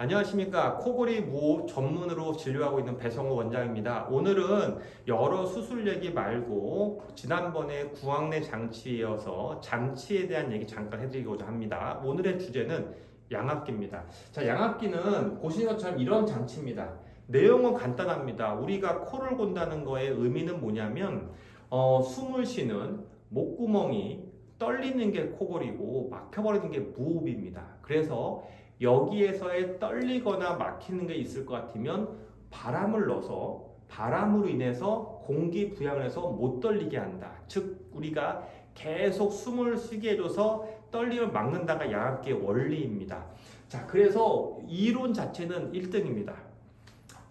안녕하십니까 코골이 무호흡 전문으로 진료하고 있는 배성호 원장입니다. 오늘은 여러 수술 얘기 말고 지난번에 구황내 장치이어서 장치에 대한 얘기 잠깐 해드리고자 합니다. 오늘의 주제는 양압기입니다. 자, 양압기는 보시는 것처럼 이런 장치입니다. 내용은 간단합니다. 우리가 코를 곤다는 거의 의미는 뭐냐면 어, 숨을 쉬는 목구멍이 떨리는 게 코골이고 막혀버리는 게 무호흡입니다. 그래서 여기에서의 떨리거나 막히는 게 있을 것 같으면 바람을 넣어서 바람으로 인해서 공기 부양을 해서 못 떨리게 한다. 즉 우리가 계속 숨을 쉬게 해줘서 떨림을 막는다가 양압기의 원리입니다. 자, 그래서 이론 자체는 1등입니다.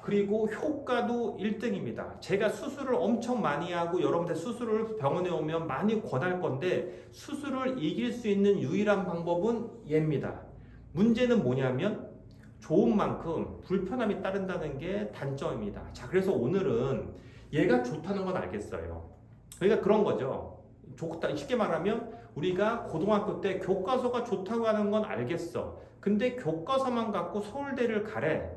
그리고 효과도 1등입니다. 제가 수술을 엄청 많이 하고 여러분들 수술을 병원에 오면 많이 권할 건데 수술을 이길 수 있는 유일한 방법은 얘입니다. 문제는 뭐냐면 좋은 만큼 불편함이 따른다는 게 단점입니다. 자, 그래서 오늘은 얘가 좋다는 건 알겠어요. 그러니까 그런 거죠. 좋다. 쉽게 말하면 우리가 고등학교 때 교과서가 좋다고 하는 건 알겠어. 근데 교과서만 갖고 서울대를 가래.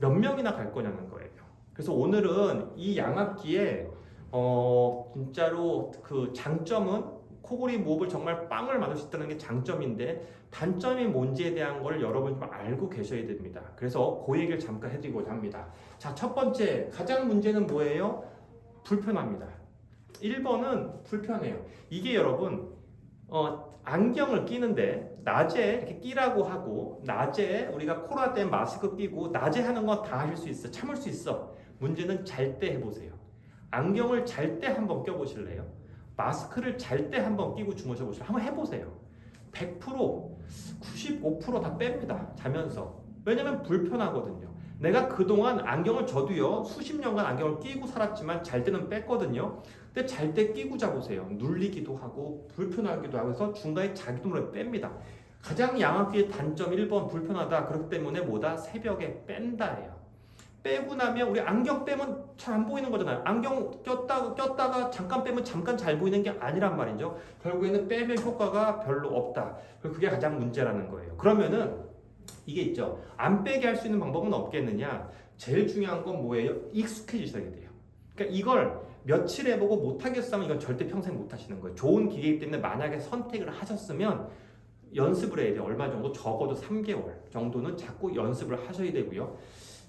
몇 명이나 갈 거냐는 거예요. 그래서 오늘은 이 양압기에 어 진짜로 그 장점은 코골이 무호흡을 정말 빵을 만들 수 있다는 게 장점인데 단점이 뭔지에 대한 걸 여러분 좀 알고 계셔야 됩니다. 그래서 그 얘기를 잠깐 해드리고자 합니다. 자, 첫 번째 가장 문제는 뭐예요? 불편합니다. 1번은 불편해요. 이게 여러분 어, 안경을 끼는데 낮에 이렇게 끼라고 하고 낮에 우리가 코로나 때 마스크 끼고 낮에 하는 건 다 하실 수 있어 참을 수 있어 문제는 잘 때 해보세요 안경을 잘 때 한번 껴보실래요? 마스크를 잘 때 한번 끼고 주무셔 보실래요? 한번 해보세요 100% 95%다 뺍니다 자면서 왜냐면 불편하거든요 내가 그동안 안경을 저도요 수십 년간 안경을 끼고 살았지만 잘 때는 뺐거든요 근데 잘 때 끼고 자보세요. 눌리기도 하고 불편하기도 하고 해서 중간에 자기도 모르게 뺍니다. 가장 양압기의 단점 1번 불편하다. 그렇기 때문에 뭐다? 새벽에 뺀다예요. 빼고 나면 우리 안경 빼면 잘 안 보이는 거잖아요. 안경 꼈다가 꼈다가 잠깐 빼면 잠깐 잘 보이는 게 아니란 말이죠. 결국에는 빼면 효과가 별로 없다. 그게 가장 문제라는 거예요. 그러면은 이게 있죠. 안 빼게 할 수 있는 방법은 없겠느냐? 제일 중요한 건 뭐예요? 익숙해지셔야 돼요. 그러니까 이걸 며칠 해보고 못하겠으면 이건 절대 평생 못 하시는 거예요. 좋은 기계이기 때문에 만약에 선택을 하셨으면 연습을 해야 돼요. 얼마 정도? 적어도 3개월 정도는 자꾸 연습을 하셔야 되고요.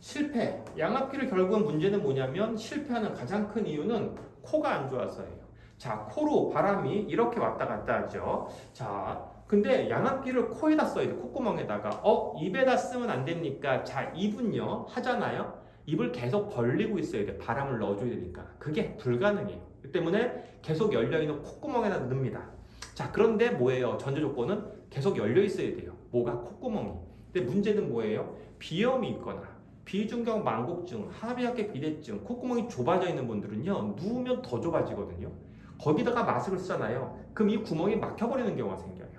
실패. 양압기를 결국은 문제는 뭐냐면 실패하는 가장 큰 이유는 코가 안 좋아서예요. 자, 코로 바람이 이렇게 왔다 갔다 하죠. 자, 근데 양압기를 코에다 써야 돼요. 콧구멍에다가. 어, 입에다 쓰면 안 됩니까? 자, 입은요, 하잖아요. 입을 계속 벌리고 있어야 돼. 바람을 넣어줘야 되니까. 그게 불가능해요. 그 때문에 계속 열려있는 콧구멍에다 넣습니다. 자, 그런데 뭐예요? 전제 조건은 계속 열려 있어야 돼요. 뭐가? 콧구멍이. 근데 문제는 뭐예요? 비염이 있거나 비중경 망곡증, 하비학계 비대증, 콧구멍이 좁아져 있는 분들은요, 누우면 더 좁아지거든요. 거기다가 마스크를 쓰잖아요. 그럼 이 구멍이 막혀버리는 경우가 생겨요.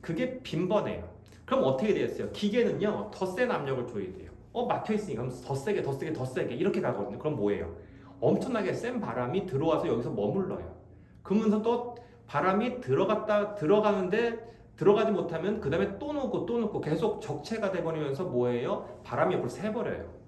그게 빈번해요. 그럼 어떻게 되겠어요? 기계는요, 더 센 압력을 줘야 돼요. 어 막혀 있으니까 그럼 더 세게 더 세게 더 세게 이렇게 가거든요. 그럼 뭐예요? 엄청나게 센 바람이 들어와서 여기서 머물러요. 그러면서 또 바람이 들어갔다 들어가는데 들어가지 못하면 그 다음에 또 놓고 또 놓고 계속 적체가 돼버리면서 뭐예요? 바람이 옆으로 새버려요.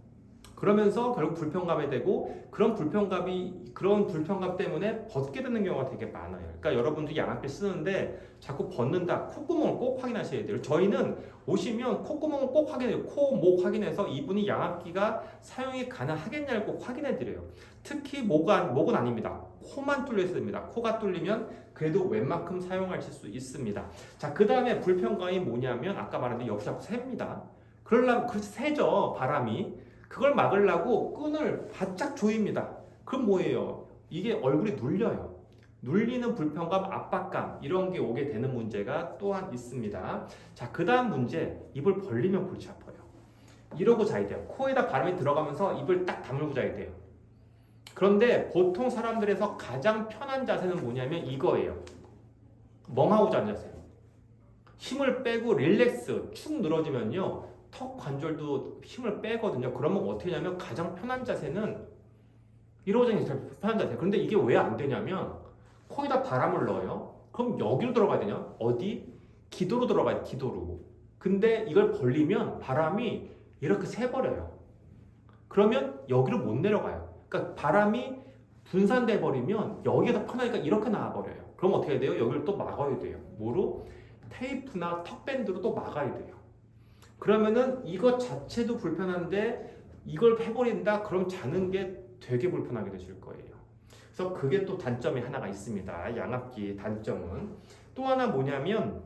그러면서 결국 불편감이 되고 그런 불편감이 그런 불편감 때문에 벗게 되는 경우가 되게 많아요. 그러니까 여러분들이 양압기 쓰는데 자꾸 벗는다. 콧구멍을 꼭 확인하셔야 돼요. 저희는 오시면 콧구멍을 꼭 확인해요. 코, 목 확인해서 이분이 양압기가 사용이 가능하겠냐를 꼭 확인해 드려요. 특히 목은 목은 아닙니다. 코만 뚫려 있어야 됩니다. 코가 뚫리면 그래도 웬만큼 사용하실 수 있습니다. 자, 그 다음에 불편감이 뭐냐면 아까 말한 대로 옆이 자꾸 셉니다. 그러려면 그 새죠 바람이. 그걸 막으려고 끈을 바짝 조입니다. 그럼 뭐예요? 이게 얼굴이 눌려요. 눌리는 불편감, 압박감 이런 게 오게 되는 문제가 또한 있습니다. 자, 그 다음 문제 입을 벌리면 골치 아파요. 이러고 자야 돼요. 코에다 바람이 들어가면서 입을 딱 다물고 자야 돼요. 그런데 보통 사람들에서 가장 편한 자세는 뭐냐면 이거예요. 멍하고 자는 자세요. 힘을 빼고 릴렉스 축 늘어지면요. 턱 관절도 힘을 빼거든요. 그러면 어떻게 하냐면 가장 편한 자세는 이러고 자는 게 제일 편한 자세. 그런데 이게 왜 안 되냐면 코에다 바람을 넣어요. 그럼 여기로 들어가야 되냐? 어디? 기도로 들어가야 돼, 기도로. 근데 이걸 벌리면 바람이 이렇게 새버려요. 그러면 여기로 못 내려가요. 그러니까 바람이 분산돼 버리면 여기에서 편하니까 이렇게 나와버려요. 그럼 어떻게 해야 돼요? 여기를 또 막아야 돼요. 뭐로? 테이프나 턱밴드로 또 막아야 돼요. 그러면은 이것 자체도 불편한데 이걸 해버린다? 그럼 자는 게 되게 불편하게 되실 거예요. 그래서 그게 또 단점이 하나가 있습니다. 양압기 단점은 또 하나 뭐냐면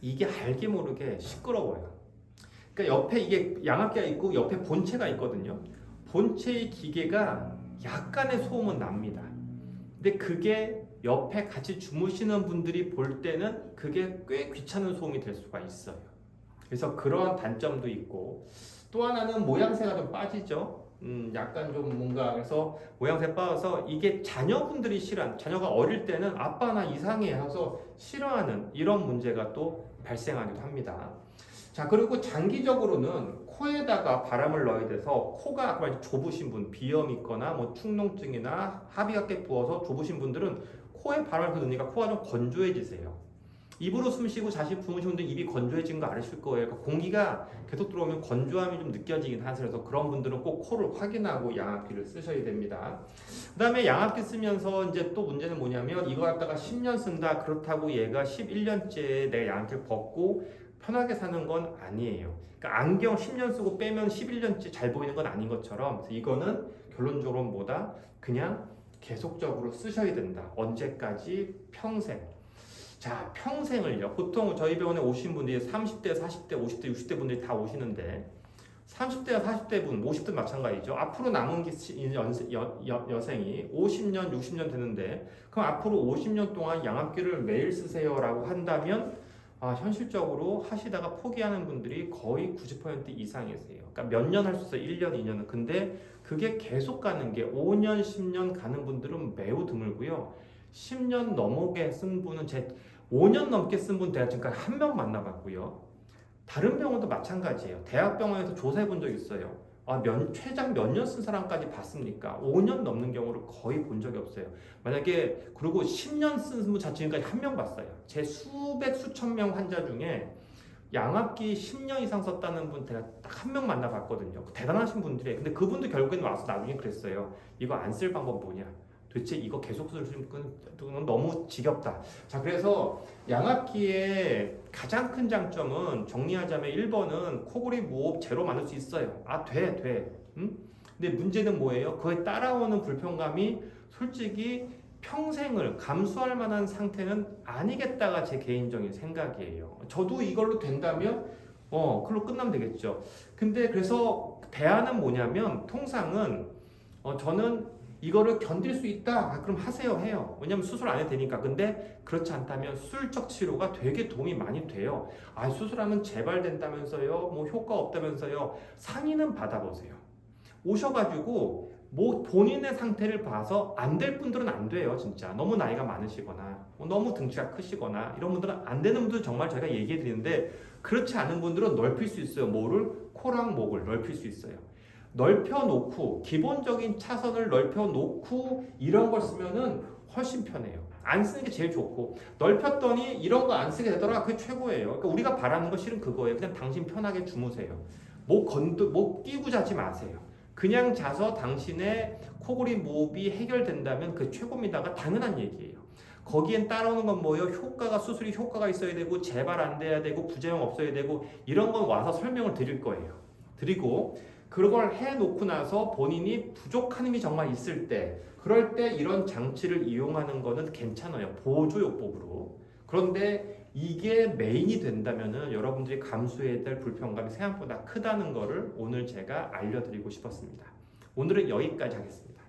이게 알게 모르게 시끄러워요. 그러니까 옆에 이게 양압기가 있고 옆에 본체가 있거든요. 본체의 기계가 약간의 소음은 납니다. 근데 그게 옆에 같이 주무시는 분들이 볼 때는 그게 꽤 귀찮은 소음이 될 수가 있어요. 그래서 그러한 단점도 있고 또 하나는 모양새가 좀 빠지죠. 음, 약간 좀 뭔가 그래서 모양새 빠져서 이게 자녀분들이 싫어하는 자녀가 어릴 때는 아빠 나 이상해 해서 싫어하는 이런 문제가 또 발생하기도 합니다. 자 그리고 장기적으로는 코에다가 바람을 넣어야 돼서 코가 좁으신 분 비염 있거나 뭐 축농증이나 합의가 꽤 부어서 좁으신 분들은 코에 바람을 넣으니까 코가 좀 건조해지세요. 입으로 숨 쉬고 자식 부으신 분들 입이 건조해진 거 알으실 거예요. 그러니까 공기가 계속 들어오면 건조함이 좀 느껴지긴 하세요. 그래서 그런 분들은 꼭 코를 확인하고 양압기를 쓰셔야 됩니다. 그 다음에 양압기 쓰면서 이제 또 문제는 뭐냐면 이거 갖다가 10년 쓴다 그렇다고 얘가 11년째 내가 양압기를 벗고 편하게 사는 건 아니에요. 그러니까 안경 10년 쓰고 빼면 11년째 잘 보이는 건 아닌 것처럼 이거는 결론적으로 뭐다 그냥 계속적으로 쓰셔야 된다. 언제까지 평생. 자, 평생을요. 보통 저희 병원에 오신 분들이 30대, 40대, 50대, 60대 분들이 다 오시는데 30대, 40대 분, 50대 마찬가지죠. 앞으로 남은 기- 연- 여, 여, 여생이 50년, 60년 되는데 그럼 앞으로 50년 동안 양압기를 매일 쓰세요라고 한다면 아, 현실적으로 하시다가 포기하는 분들이 거의 90% 이상이세요. 그러니까 몇 년 할 수 있어요. 1년, 2년은. 근데 그게 계속 가는 게 5년, 10년 가는 분들은 매우 드물고요. 10년 넘게 쓴 분은 제 5년 넘게 쓴분 제가 지금까지 한 명 만나봤고요. 다른 병원도 마찬가지예요. 대학병원에서 조사해 본 적 있어요. 아, 몇, 최장 몇 년 쓴 사람까지 봤습니까? 5년 넘는 경우를 거의 본 적이 없어요. 만약에 그리고 10년 쓴분 자체까지 한 명 봤어요. 제 수백 수천 명 환자 중에 양압기 10년 이상 썼다는 분 제가 딱 한 명 만나봤거든요. 대단하신 분들이 근데 그분도 결국에는 와서 나중에 그랬어요. 이거 안 쓸 방법 뭐냐? 도대체 이거 계속 쓸건 너무 지겹다. 자, 그래서 양압기의 가장 큰 장점은 정리하자면 1번은 코골이 무호흡 제로 만들 수 있어요. 아, 돼, 돼. 응? 근데 문제는 뭐예요? 그에 따라오는 불편감이 솔직히 평생을 감수할 만한 상태는 아니겠다가 제 개인적인 생각이에요. 저도 이걸로 된다면 어, 그걸로 끝나면 되겠죠. 근데 그래서 대안은 뭐냐면 통상은 어, 저는 이거를 견딜 수 있다. 아, 그럼 하세요. 해요. 왜냐면 수술 안 해도 되니까. 근데 그렇지 않다면 수술적 치료가 되게 도움이 많이 돼요. 아, 수술하면 재발된다면서요. 뭐 효과 없다면서요. 상의는 받아보세요. 오셔가지고 뭐 본인의 상태를 봐서 안 될 분들은 안 돼요. 진짜. 너무 나이가 많으시거나 뭐 너무 등치가 크시거나 이런 분들은 안 되는 분들 정말 저희가 얘기해 드리는데 그렇지 않은 분들은 넓힐 수 있어요. 뭐를? 코랑 목을 넓힐 수 있어요. 넓혀 놓고 기본적인 차선을 넓혀 놓고 이런 걸 쓰면은 훨씬 편해요. 안 쓰는 게 제일 좋고 넓혔더니 이런 거 안 쓰게 되더라 그게 최고예요. 그러니까 우리가 바라는 거 실은 그거예요. 그냥 당신 편하게 주무세요. 목 건드 목 끼고 자지 마세요. 그냥 자서 당신의 코골이 무호흡이 해결된다면 그 최고입니다가 당연한 얘기예요. 거기엔 따라오는 건 뭐예요? 효과가 수술이 효과가 있어야 되고 재발 안 돼야 되고 부작용 없어야 되고 이런 건 와서 설명을 드릴 거예요. 드리고 그걸 해놓고 나서 본인이 부족한 힘이 정말 있을 때 그럴 때 이런 장치를 이용하는 거는 괜찮아요. 보조요법으로. 그런데 이게 메인이 된다면은 여러분들이 감수해야 될 불편감이 생각보다 크다는 거를 오늘 제가 알려드리고 싶었습니다. 오늘은 여기까지 하겠습니다.